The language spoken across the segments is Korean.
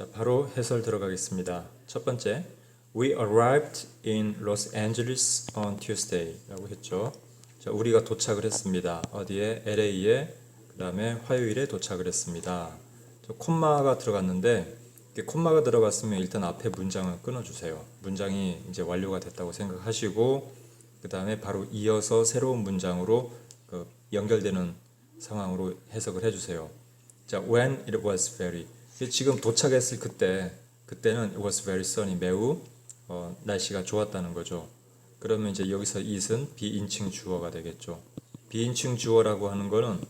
자, 바로 해설 들어가겠습니다. 첫 번째, We arrived in Los Angeles on Tuesday라고 했죠. 자, 우리가 도착을 했습니다. 어디에? LA에 그다음에 화요일에 도착을 했습니다. 저 콤마가 들어갔는데 콤마가 들어갔으면 일단 앞에 문장을 끊어주세요. 문장이 이제 완료가 됐다고 생각하시고 그 다음에 바로 이어서 새로운 문장으로 그 연결되는 상황으로 해석을 해주세요. 자, when it was very 지금 도착했을 그때 그때는 it was very sunny 매우 어, 날씨가 좋았다는 거죠. 그러면 이제 여기서 it은 비인칭 주어가 되겠죠. 비인칭 주어라고 하는 거는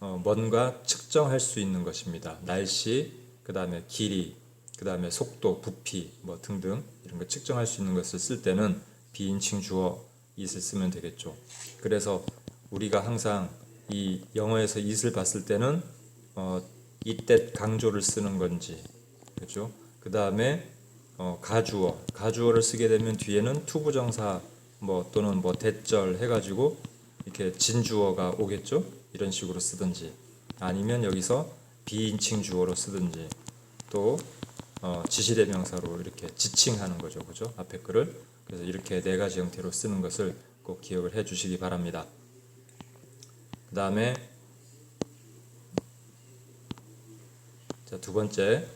어, 뭔가 측정할 수 있는 것입니다. 날씨, 그 다음에 길이, 그 다음에 속도, 부피, 뭐 등등 이런 거 측정할 수 있는 것을 쓸 때는 비인칭 주어 it을 쓰면 되겠죠. 그래서 우리가 항상 이 영어에서 it을 봤을 때는 어, 이때 강조를 쓰는 건지, 그렇죠? 그 다음에 어, 가주어, 가주어를 쓰게 되면 뒤에는 투부정사 뭐 또는 뭐 대절 해가지고 이렇게 진주어가 오겠죠? 이런 식으로 쓰든지 아니면 여기서 비인칭 주어로 쓰든지 또 어, 지시대명사로 이렇게 지칭하는 거죠, 그죠? 앞에 글을 그래서 이렇게 네 가지 형태로 쓰는 것을 꼭 기억을 해주시기 바랍니다. 그 다음에 자 두 번째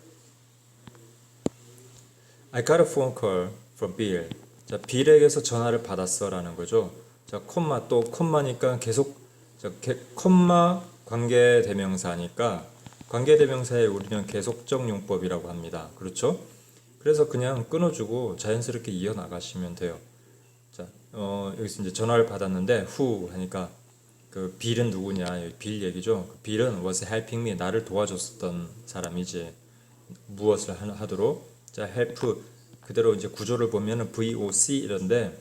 I got a phone call from Bill. 자, 빌에게서 전화를 받았어라는 거죠. 자, 콤마 또 콤마니까 계속 자, 게, 콤마 관계 대명사니까 관계 대명사에 우리는 계속적 용법이라고 합니다. 그렇죠? 그래서 그냥 끊어주고 자연스럽게 이어 나가시면 돼요. 자, 어, 여기서 이제 전화를 받았는데 who 하니까 그 빌은 누구냐? 빌 얘기죠. 그 빌은 was helping me 나를 도와줬었던 사람이지 무엇을 하- 하도록 자 help 그대로 이제 구조를 보면은 VOC 이런데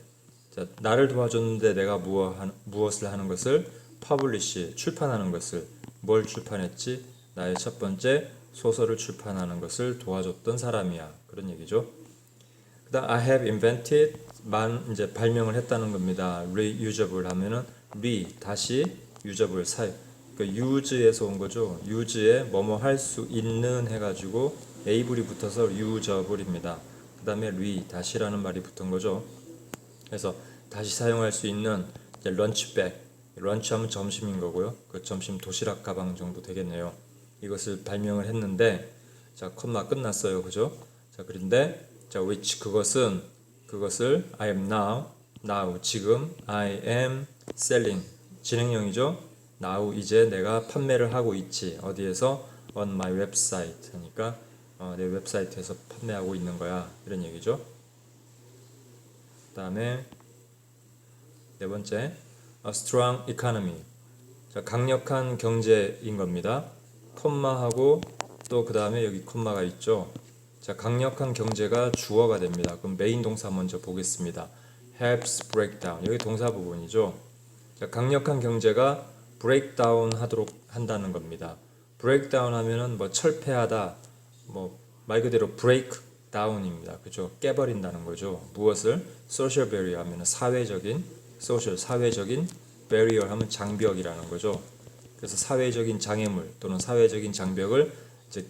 자 나를 도와줬는데 내가 무엇 하, 무엇을 하는 것을 publish 출판하는 것을 뭘 출판했지 나의 첫 번째 소설을 출판하는 것을 도와줬던 사람이야 그런 얘기죠. 그다음 I have invented 만 이제 발명을 했다는 겁니다. reusable 하면은 re 다시 usable 사용 그 use에서 온 거죠. use에 뭐뭐 할 수 있는 해가지고 able이 붙어서 usable입니다. 그 다음에 re 다시라는 말이 붙은 거죠. 그래서 다시 사용할 수 있는 이제 런치백 런치하면 점심인 거고요. 그 점심 도시락 가방 정도 되겠네요. 이것을 발명을 했는데 자 콤마 끝났어요, 그죠? 자 그런데 자 which 그것은 그것을 I am now now 지금 I am selling 진행형이죠. now 이제 내가 판매를 하고 있지 어디에서 on my website 하니까 어, 내 웹사이트에서 판매하고 있는 거야 이런 얘기죠. 그다음에 네 번째 a strong economy 자 강력한 경제인 겁니다. 콤마하고 또 그 다음에 여기 콤마가 있죠. 자 강력한 경제가 주어가 됩니다. 그럼 메인 동사 먼저 보겠습니다. helps break down 여기 동사 부분이죠. 자 강력한 경제가 down 하도록 한다는 겁니다. down 하면은 뭐 철폐하다 뭐 말 그대로 break down입니다. 그죠? 깨버린다는 거죠. 무엇을 social barrier 하면은 사회적인 social 사회적인 barrier 하면 장벽이라는 거죠. 그래서 사회적인 장애물 또는 사회적인 장벽을 이제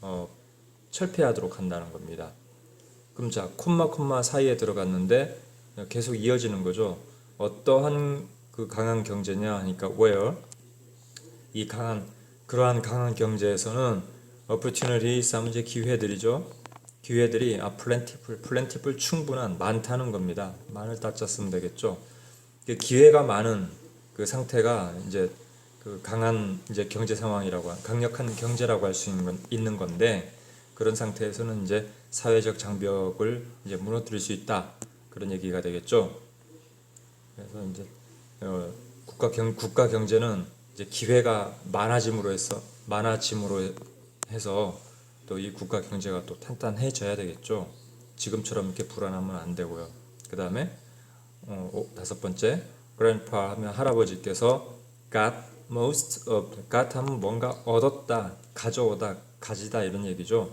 어, 철폐하도록 한다는 겁니다. 그럼 자 콤마 콤마 사이에 들어갔는데 계속 이어지는 거죠. 어떠한 그 강한 경제냐 하니까 where 이 강한 그러한 강한 경제에서는 opportunities 하면 이제 기회들이죠. 기회들이 아 plentiful, plentiful 충분한 많다는 겁니다. 많을 따자 쓰면 되겠죠. 그 기회가 많은 그 상태가 이제 그 강한 이제 경제 상황이라고 한- 강력한 경제라고 할 수 있는, 건- 있는 건데 그런 상태에서는 이제 사회적 장벽을 이제 무너뜨릴 수 있다 그런 얘기가 되겠죠. 그래서 이제 어, 국가 경 국가 경제는 이제 기회가 많아짐으로 해서 많아짐으로 해서 또 이 국가 경제가 또 탄탄해져야 되겠죠. 지금처럼 이렇게 불안하면 안 되고요. 그 다음에 어, 오, 다섯 번째 grandpa 하면 할아버지께서 got most of got 하면 뭔가 얻었다, 가져오다, 가지다 이런 얘기죠.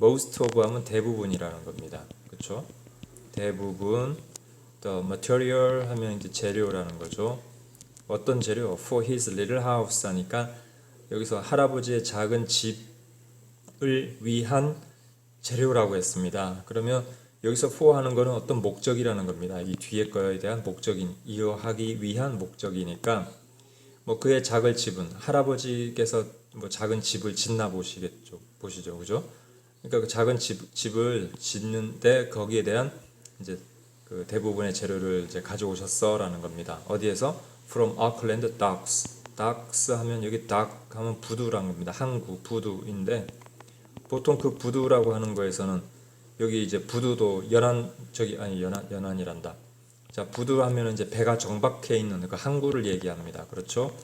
most of 하면 대부분이라는 겁니다. 그렇죠? 대부분 the material 하면 이제 재료라는 거죠. 어떤 재료? for his little house 하니까 여기서 할아버지의 작은 위한 재료라고 했습니다. 그러면 여기서 for 하는 거는 어떤 목적이라는 겁니다. 이 뒤에 거에 대한 목적인 이어하기 위한 목적이니까 뭐 그의 작은 집은 할아버지께서 뭐 작은 집을 짓나 보시겠죠. 보시죠. 그죠? 그러니까 그 작은 집, 집을 짓는데 거기에 대한 이제 그 대부분의 재료를 이제 가져오셨어라는 겁니다. 어디에서? From Auckland Docks. Docks 하면 여기 dock 하면 부두라는 겁니다. 항구 부두인데 보통 그 부두라고 하는 거에서는 여기 이제 부두도 연안 저기 아니 연안 연안이란다. 자 부두 하면은 이제 배가 정박해 있는 그 항구를 얘기합니다. 그렇죠?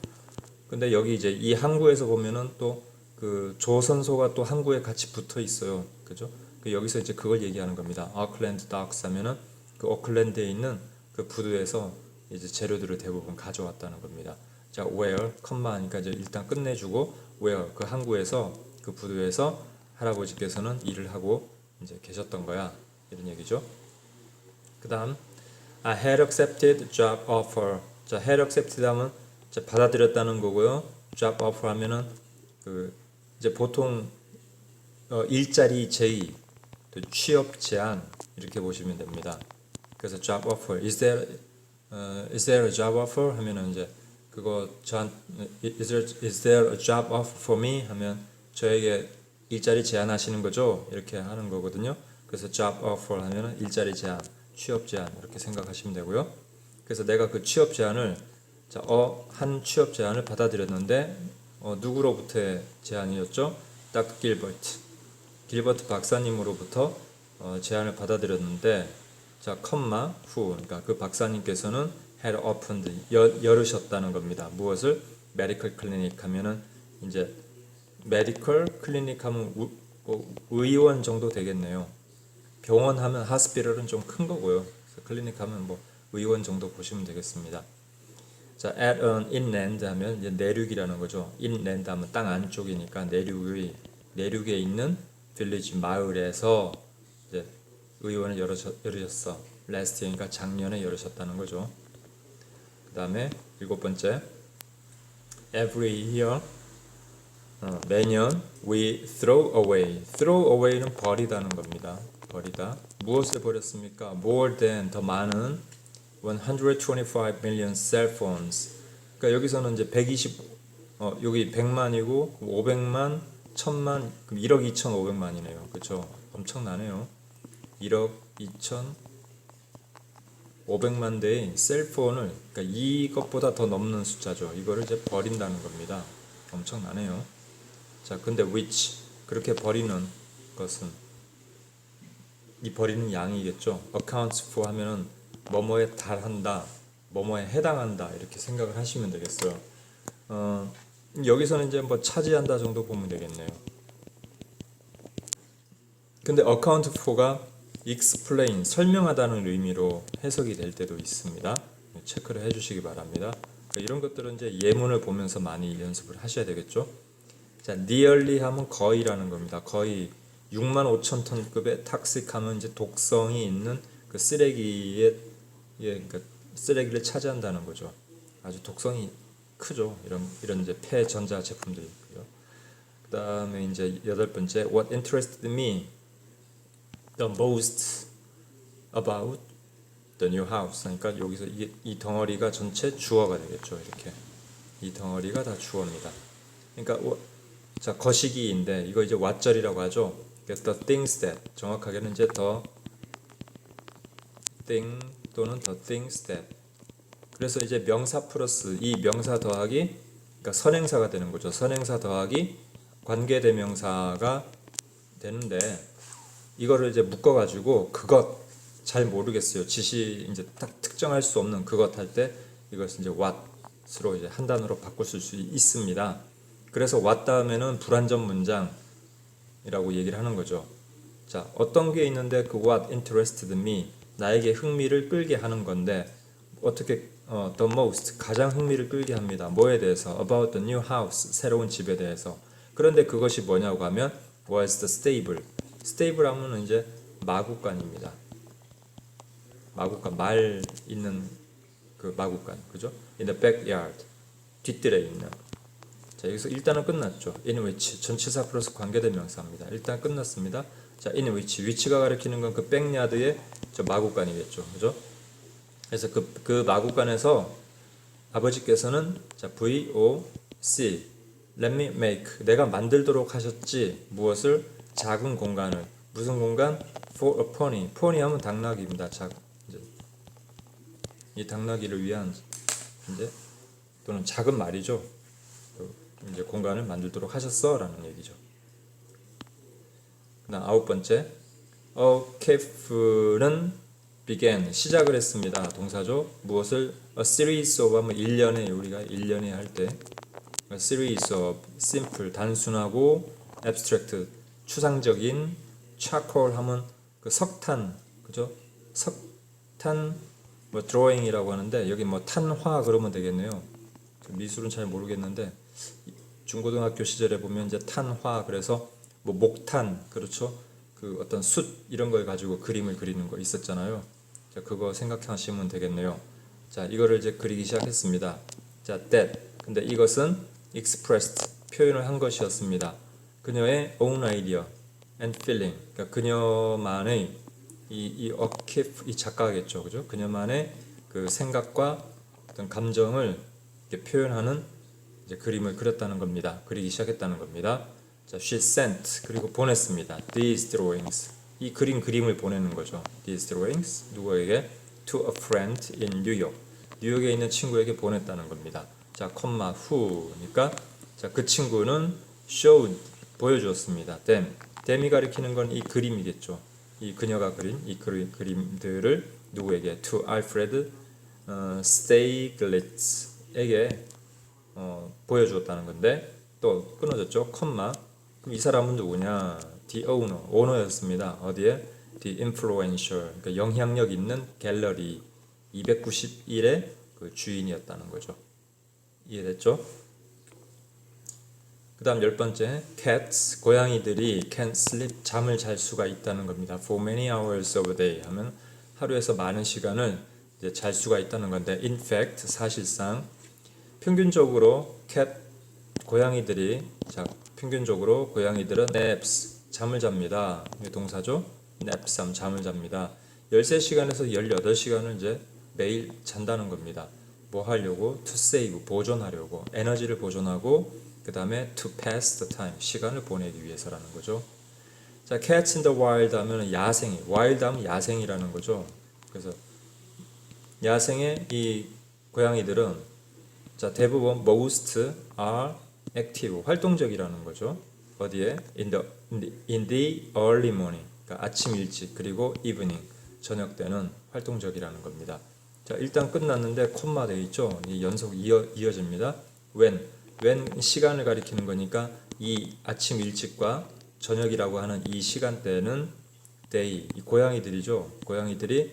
근데 여기 이제 이 항구에서 보면은 또 그 조선소가 또 항구에 같이 붙어 있어요. 그죠? 그 여기서 이제 그걸 얘기하는 겁니다. 오클랜드 닥스 하면은 그 오클랜드에 있는 그 부두에서 이제 재료들을 대부분 가져왔다는 겁니다. 자, where, 컴마 하니까 이제 일단 끝내주고 where 그 항구에서 그 부두에서 할아버지께서는 일을 하고 이제 계셨던 거야. 이런 얘기죠. 그다음 I had accepted job offer. 자, had accepted 하면 자, 받아들였다는 거고요. job offer 하면은 그 이제 보통 어, 일자리 제의, 또 취업 제안 이렇게 보시면 됩니다. 그래서 job offer is there 어, is there a job offer 하면은 이제 그거 전 is there is there a job offer for me 하면 저에게 일자리 제안하시는 거죠 이렇게 하는 거거든요. 그래서 job offer 하면은 일자리 제안, 취업 제안 이렇게 생각하시면 되고요. 그래서 내가 그 취업 제안을 자, 어, 한 취업 제안을 받아들였는데 어, 누구로부터의 제안이었죠? 닥터 길버트. 길버트 박사님으로부터 어, 제안을 받아들였는데 자, 컴마 후. 그러니까 그 박사님께서는 had opened 여, 열으셨다는 겁니다. 무엇을? 메디컬 클리닉 하면은 이제 메디컬 클리닉 하면 우, 어, 의원 정도 되겠네요. 병원 하면 하스피럴은 좀 큰 거고요. 클리닉 하면 뭐 의원 정도 보시면 되겠습니다. 자, at an inland 하면 이제 내륙이라는 거죠. inland 하면 땅 안쪽이니까 내륙의 내륙에 있는 빌리지 마을에서 의원을 열으셨, 열으셨어. last year니까 작년에 열으셨다는 거죠. 그 다음에 일곱 번째 every year 어, 매년 we throw away. throw away는 버리다는 겁니다. 버리다. 무엇을 버렸습니까? more than 더 많은 125 million cell phones. 그러니까 여기서는 이제 120 어, 여기 100만이고 500만, 1000만, 그럼 1억 2,500만이네요. 그렇죠? 엄청나네요. 1억 2천 500만 대의 셀폰을 그러니까 이것보다 더 넘는 숫자죠. 이거를 이제 버린다는 겁니다. 엄청나네요. 자, 근데 which 그렇게 버리는 것은 이 버리는 양이겠죠. accounts for 하면은 뭐뭐에 달한다, 뭐뭐에 해당한다 이렇게 생각을 하시면 되겠어요. 어, 여기서는 이제 뭐 차지한다 정도 보면 되겠네요. 근데 account for가 explain 설명하다는 의미로 해석이 될 때도 있습니다. 체크를 해주시기 바랍니다. 그러니까 이런 것들은 이제 예문을 보면서 많이 연습을 하셔야 되겠죠. 자, nearly 하면 거의라는 겁니다. 거의 6만 5천 톤급의 탁식 하면 이제 독성이 있는 그 쓰레기의 예, 그러니까 쓰레기를 차지한다는 거죠. 아주 독성이 크죠. 이런 이런 이제 폐 전자 제품들이 있고요. 그다음에 이제 여덟 번째 what interested me the most about the new house. 그러니까 여기서 이, 이 덩어리가 전체 주어가 되겠죠. 이렇게 이 덩어리가 다 주어입니다. 그러니까 워- 자 거시기인데 이거 이제 왓절이라고 하죠. 그래서 the things that 정확하게는 이제 the thing 또는 the things that 그래서 이제 명사 플러스 이 명사 더하기 그러니까 선행사가 되는 거죠. 선행사 더하기 관계대명사가 되는데 이거를 이제 묶어 가지고 그것 잘 모르겠어요. 지시 이제 딱 특정할 수 없는 그것 할 때 이것을 이제 what으로 이제 한 단어로 바꿀 수 있습니다. 그래서 what 다음에는 불완전 문장이라고 얘기를 하는 거죠. 자, 어떤 게 있는데 그 what interested me 나에게 흥미를 끌게 하는 건데 어떻게 어, the most 가장 흥미를 끌게 합니다. 뭐에 대해서 about the new house 새로운 집에 대해서 그런데 그것이 뭐냐고 하면 was the stable 하면 이제 마구간입니다. 마구간 말 있는 그 마구간 그죠? in the backyard 뒷뜰에 있는 자 여기서 일단은 끝났죠. in which 전치사 플러스 관계대명사입니다. 일단 끝났습니다. 자 in which 위치가 가리키는 건 그 백야드의 저 마구간이겠죠. 그죠? 그래서 그, 그 마구간에서 아버지께서는 자 V O C Let me make 내가 만들도록 하셨지 무엇을 작은 공간을 무슨 공간 for a pony pony 하면 당나귀입니다. 작 이제 이 당나귀를 위한 이제 또는 작은 말이죠. 그 이제 공간을 만들도록 하셨어라는 얘기죠. 그다음 아홉 번째 a cave는 began 시작을 했습니다. 동사죠. 무엇을 a series of 하면 1년에 우리가 1년에 할 때 series of simple 단순하고 abstract 추상적인 charcoal 하면 그 석탄 그죠? 석탄 뭐 drawing이라고 하는데 여기 뭐 탄화 그러면 되겠네요. 그 미술은 잘 모르겠는데 중고등학교 시절에 보면 이제 탄화 그래서 뭐 목탄 그렇죠? 그 어떤 숯 이런 걸 가지고 그림을 그리는 거 있었잖아요. 자, 그거 생각하시면 되겠네요. 자, 이거를 이제 그리기 시작했습니다. 자, that. 근데 이것은 expressed 표현을 한 것이었습니다. 그녀의 own idea and feeling. 그러니까 그녀만의 이, 이 어키프 이 작가겠죠, 그죠? 그녀만의 그 생각과 어떤 감정을 표현하는 이제 그림을 그렸다는 겁니다. 그리기 시작했다는 겁니다. 자, she sent 그리고 보냈습니다. These drawings 이 그림 그림을 보내는 거죠. These drawings 누구에게? To a friend in New York. 뉴욕에 있는 친구에게 보냈다는 겁니다. 자, 콤마 who니까 자, 그 친구는 showed 보여주었습니다. them. them이 가리키는 건 이 그림이겠죠. 이 그녀가 그린 이 그림, 그림들을 누구에게? To Alfred 어, Stieglitz에게 어, 보여주었다는 건데 또 끊어졌죠. 콤마. 그럼 이 사람은 누구냐? The owner, 오너였습니다. 어디에? The influential, 그러니까 영향력 있는 갤러리 291의 그 주인이었다는 거죠. 이해됐죠? 그다음 열 번째, cats 고양이들이 can sleep 잠을 잘 수가 있다는 겁니다. For many hours of a day 하면 하루에서 많은 시간을 이제 잘 수가 있다는 건데, in fact 사실상 평균적으로 cat 고양이들이 자 평균적으로 고양이들은 naps 잠을 잡니다. 이 동사죠. naps 잠을 잡니다. 13시간에서 18시간을 이제 매일 잔다는 겁니다. 뭐 하려고? to save 보존하려고 에너지를 보존하고 그 다음에 to pass the time 시간을 보내기 위해서라는 거죠. 자, cats in the wild 하면 야생이 wild 하면 야생이라는 거죠. 그래서 야생의 이 고양이들은 자 대부분 most are active 활동적이라는 거죠. 어디에 in the in the, early morning 그러니까 아침 일찍 그리고 evening 저녁 때는 활동적이라는 겁니다. 자 일단 끝났는데 콤마 돼 있죠. 이 연속 이어 이어집니다. when when 시간을 가리키는 거니까 이 아침 일찍과 저녁이라고 하는 이 시간대는 they 이 고양이들이죠. 고양이들이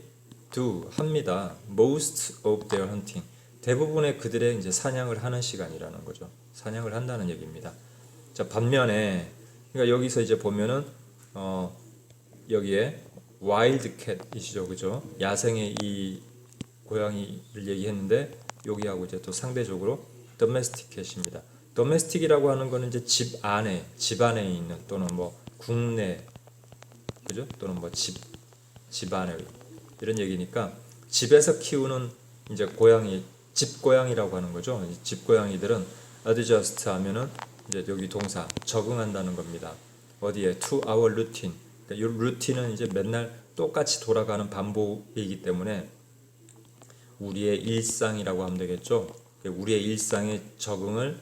do 합니다. most of their hunting 대부분의 그들의 이제 사냥을 하는 시간이라는 거죠. 사냥을 한다는 얘기입니다. 자 반면에 그러니까 여기서 이제 보면은 어 여기에 캣이시죠, 그죠? 야생의 이 고양이를 얘기했는데 여기하고 이제 또 상대적으로 domestic 캣입니다. domestic이라고 하는 거는 이제 집 안에 집 안에 있는 또는 뭐 국내 그죠? 또는 뭐 집 집 안에 이런 얘기니까 집에서 키우는 이제 고양이 집 고양이라고 하는 거죠. 이집 고양이들은 adjust 하면은 이제 여기 동사 적응한다는 겁니다. 어디에 to our routine. 그러니까 이 루틴은 이제 맨날 똑같이 돌아가는 반복이기 때문에 우리의 일상이라고 하면 되겠죠. 우리의 일상에 적응을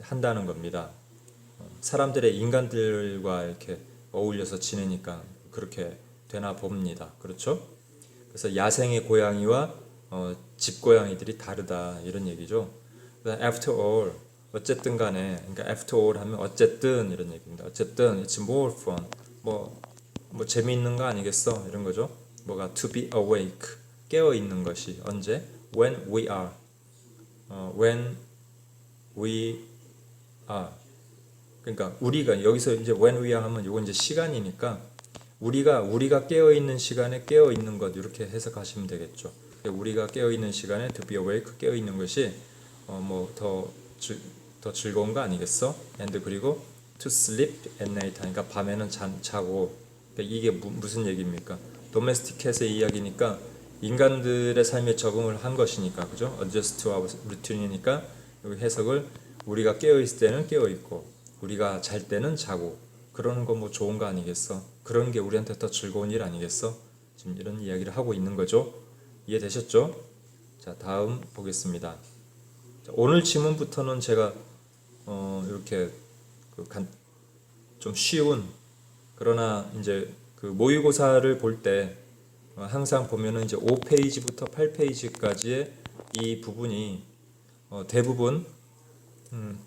한다는 겁니다. 어, 사람들의 인간들과 이렇게 어울려서 지내니까 그렇게 되나 봅니다. 그렇죠? 그래서 야생의 고양이와 어, 집 고양이들이 다르다 이런 얘기죠. after all 어쨌든 간에 그러니까 after all 하면 어쨌든 이런 얘기입니다. 어쨌든 it's more fun 뭐, 뭐 재미있는 거 아니겠어 이런 거죠. 뭐가 to be awake 깨어 있는 것이 언제 when we are 어, when we are 그러니까 우리가 여기서 이제 when we 하면 이건 이제 시간이니까 우리가 우리가 깨어 있는 시간에 깨어 있는 것 이렇게 해석하시면 되겠죠. 우리가 깨어 있는 시간에 to be awake 깨어 있는 것이 어, 뭐더 더 즐거운 거 아니겠어? and 그리고 to sleep at night 하니까 밤에는 자, 자고 그러니까 이게 무, 무슨 얘기입니까? domestic cat의 이야기니까 인간들의 삶에 적응을 한 것이니까 그죠? adjust to routine이니까 여기 해석을 우리가 깨어 있을 때는 깨어 있고 우리가 잘 때는 자고 그러는 거 뭐 좋은 거 아니겠어? 그런 게 우리한테 더 즐거운 일 아니겠어? 지금 이런 이야기를 하고 있는 거죠. 이해되셨죠? 자 다음 보겠습니다. 자, 오늘 지문부터는 제가 어, 이렇게 그 간, 좀 쉬운 그러나 이제 그 모의고사를 볼때 항상 보면은 이제 5페이지부터 8페이지까지의 이 부분이 어, 대부분 음,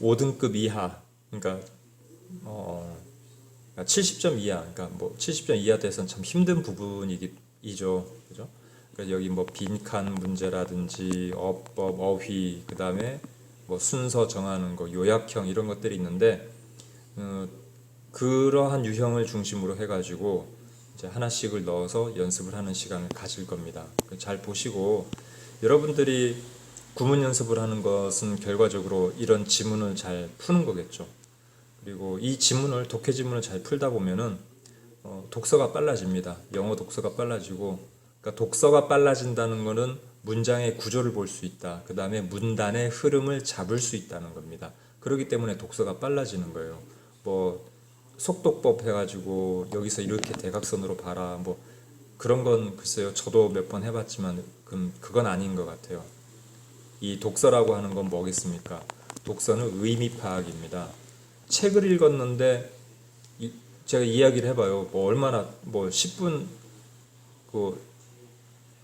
5등급 이하 그러니까 어, 70점 이하 그러니까 뭐 70점 이하 돼서는 참 힘든 부분이죠 그죠? 그러니까 여기 뭐 빈칸 문제라든지 어법 어휘 그 다음에 뭐 순서 정하는 거 요약형 이런 것들이 있는데 어, 그러한 유형을 중심으로 해가지고 이제 하나씩을 넣어서 연습을 하는 시간을 가질 겁니다. 잘 보시고 여러분들이 구문 연습을 하는 것은 결과적으로 이런 지문을 잘 푸는 거겠죠. 그리고 이 지문을 독해 지문을 잘 풀다 보면은 어, 독서가 빨라집니다. 영어 독서가 빨라지고 그러니까 독서가 빨라진다는 것은 문장의 구조를 볼 수 있다. 그 다음에 문단의 흐름을 잡을 수 있다는 겁니다. 그렇기 때문에 독서가 빨라지는 거예요. 뭐 속독법 해가지고 여기서 이렇게 대각선으로 봐라. 뭐 그런 건 글쎄요. 저도 몇 번 해봤지만 그 그건 아닌 것 같아요. 이 독서라고 하는 건 뭐겠습니까? 독서는 의미 파악입니다. 책을 읽었는데 이, 제가 이야기를 해봐요. 뭐 얼마나 뭐 10분 그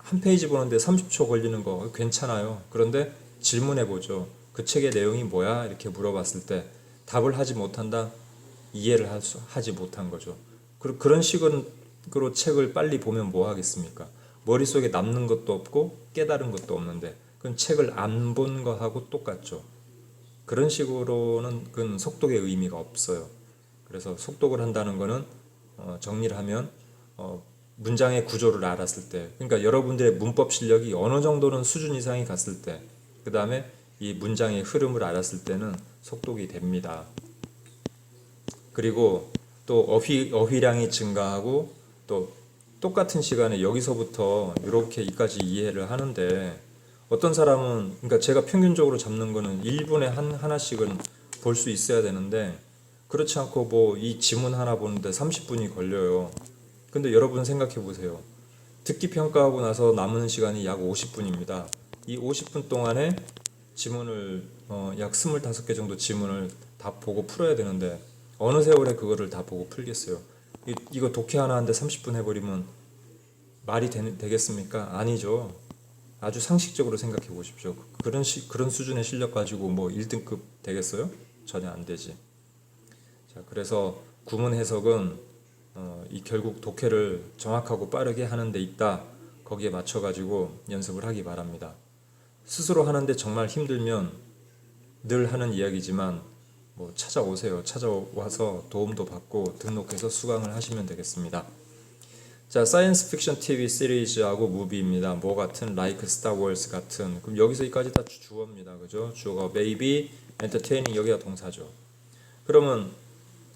한 페이지 보는데 30초 걸리는 거 괜찮아요. 그런데 질문해 보죠. 그 책의 내용이 뭐야? 이렇게 물어봤을 때 답을 하지 못한다. 이해를 하지 못한 거죠. 그, 그런 식으로 책을 빨리 보면 뭐 하겠습니까? 머릿속에 남는 것도 없고 깨달은 것도 없는데 그건 책을 안 본 거하고 똑같죠. 그런 식으로는 그건 속독의 의미가 없어요. 그래서 속독을 한다는 거는 어, 정리를 하면 어, 문장의 구조를 알았을 때, 그러니까 여러분들의 문법 실력이 어느 정도는 수준 이상이 갔을 때, 그 다음에 이 문장의 흐름을 알았을 때는 속독이 됩니다. 그리고 또 어휘, 어휘량이 증가하고 또 똑같은 시간에 여기서부터 이렇게 이까지 이해를 하는데 어떤 사람은 그러니까 제가 평균적으로 잡는 거는 1분에 한 하나씩은 볼 수 있어야 되는데 그렇지 않고 뭐 이 지문 하나 보는데 30분이 걸려요. 근데 여러분 생각해 보세요. 듣기 평가하고 나서 남은 시간이 약 50분입니다. 이 50분 동안에 지문을 어, 약 25개 정도 지문을 다 보고 풀어야 되는데 어느 세월에 그거를 다 보고 풀겠어요. 이, 이거 독해 하나 하는데 30분 해버리면 말이 되, 되겠습니까? 아니죠. 아주 상식적으로 생각해 보십시오. 그런 시, 그런 수준의 실력 가지고 뭐 1등급 되겠어요? 전혀 안 되지. 자, 그래서 구문 해석은 어, 이 결국 독해를 정확하고 빠르게 하는 데 있다. 거기에 맞춰 가지고 연습을 하기 바랍니다. 스스로 하는데 정말 힘들면 늘 하는 이야기지만 뭐 찾아오세요. 찾아와서 도움도 받고 등록해서 수강을 하시면 되겠습니다. 자, 사이언스 픽션 TV 시리즈하고 무비입니다. 뭐 같은 Star Wars 같은. 그럼 여기서 여기까지 다 주- 주어입니다. 그죠? 주어가 maybe, entertaining 여기가 동사죠. 그러면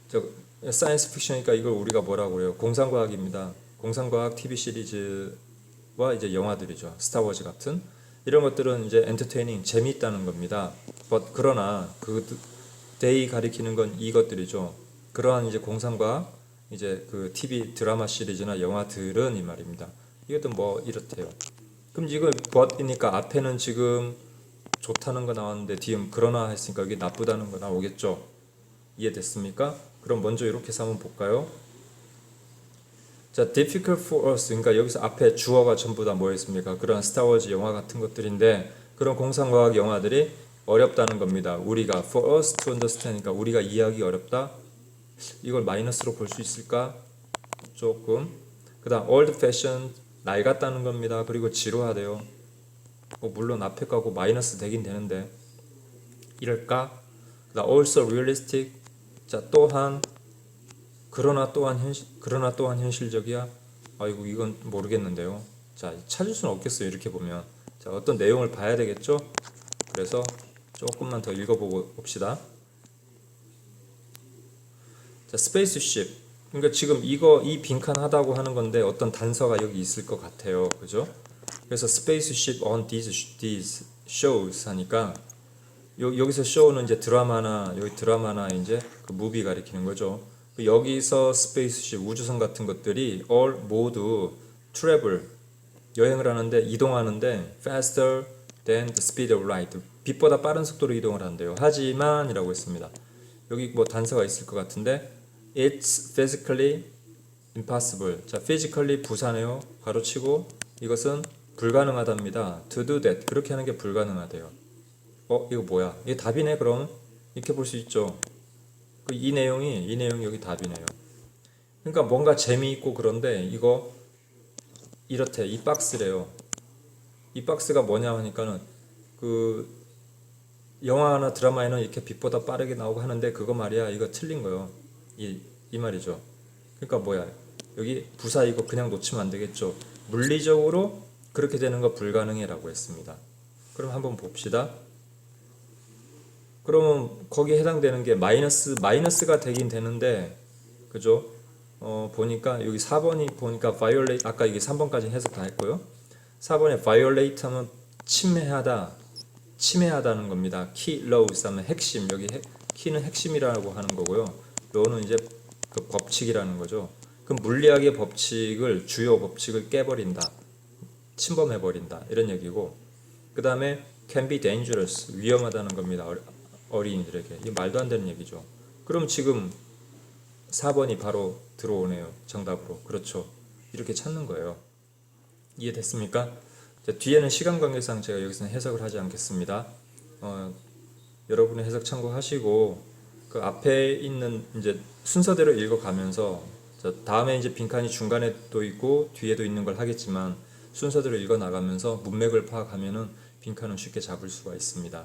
저 사이언스 픽션이니까 이걸 우리가 뭐라고 그래요? 공상과학입니다. 공상과학 TV 시리즈와 이제 영화들이죠. 스타워즈 같은 이런 것들은 이제 엔터테이닝 재미있다는 겁니다. But 그러나 그 데이 가리키는 건 이것들이죠. 그러한 이제 공상과학 이제 그 TV 드라마 시리즈나 영화들은 이 말입니다. 이것도 뭐 이렇대요. 그럼 이거 but이니까 앞에는 지금 좋다는 거 나왔는데 뒤에 그러나 했으니까 여기 나쁘다는 거 나오겠죠. 이해됐습니까? 그럼 먼저 이렇게 해서 한번 볼까요? 자, difficult for us. 그러니까 여기서 앞에 주어가 전부 다 뭐였습니까? 그런 스타워즈 영화 같은 것들인데 그런 공상과학 영화들이 어렵다는 겁니다. 우리가 for us to understand. 그러니까 우리가 이해하기 어렵다. 이걸 마이너스로 볼 수 있을까? 조금. 그다음 old fashion 나이 같다는 겁니다. 그리고 지루하대요. 뭐 물론 앞에 거고 마이너스 되긴 되는데 이럴까? 그다음 also realistic. 자 또한 그러나 또한 현실 그러나 또한 현실적이야. 아이고 이건 모르겠는데요. 자 찾을 수는 없겠어요. 이렇게 보면 자 어떤 내용을 봐야 되겠죠. 그래서 조금만 더 읽어보고 봅시다. 자, 스페이스쉽. 그러니까 지금 이거 이 빈칸 하다고 하는 건데 어떤 단서가 여기 있을 것 같아요. 그죠? 그래서 spaceship on these these shows 하니까 여, 여기서 show는 이제 드라마나 여기 드라마나 이제 그 무비 가리키는 거죠. 그 여기서 spaceship 우주선 같은 것들이 all 모두 travel 여행을 하는데 이동하는데 faster than the speed of light 빛보다 빠른 속도로 이동을 한대요. 하지만이라고 했습니다. 여기 뭐 단서가 있을 것 같은데 it's physically impossible. 자, physically 부사네요. 가로치고 이것은 불가능하답니다. to do that. 그렇게 하는 게 불가능하대요. 어, 이거 뭐야? 이게 답이네 그럼. 이렇게 볼 수 있죠. 그이 내용이 이 내용이 여기 답이네요. 그러니까 뭔가 재미있고 그런데 이거 이렇대. 이 박스래요. 이 박스가 뭐냐 하니까는 그 영화나 드라마에는 이렇게 빛보다 빠르게 나오고 하는데 그거 말이야 이거 틀린 거요. 이, 이 말이죠. 그러니까 뭐야 여기 부사 이거 그냥 놓치면 안 되겠죠. 물리적으로 그렇게 되는 거 불가능해라고 했습니다. 그럼 한번 봅시다. 그러면 거기에 해당되는 게 마이너스 마이너스가 되긴 되는데 그죠? 어 보니까 여기 4번이 보니까 violate 아까 이게 3번까지 해석 다 했고요. 4번에 violate 하면 침해하다 침해하다는 겁니다. key laws 하면 핵심 여기 핵, key는 핵심이라고 하는 거고요. law는 이제 그 법칙이라는 거죠. 그럼 물리학의 법칙을 주요 법칙을 깨버린다. 침범해 버린다. 이런 얘기고. 그다음에 can be dangerous 위험하다는 겁니다. 어린이들에게. 이 말도 안 되는 얘기죠. 그럼 지금 4번이 바로 들어오네요. 정답으로. 그렇죠. 이렇게 찾는 거예요. 이해됐습니까? 자, 뒤에는 시간 관계상 제가 여기서는 해석을 하지 않겠습니다. 어, 여러분의 해석 참고하시고 그 앞에 있는 이제 순서대로 읽어가면서 자, 다음에 이제 빈칸이 중간에 또 있고 뒤에도 있는 걸 하겠지만 순서대로 읽어 나가면서 문맥을 파악하면은 빈칸은 쉽게 잡을 수가 있습니다.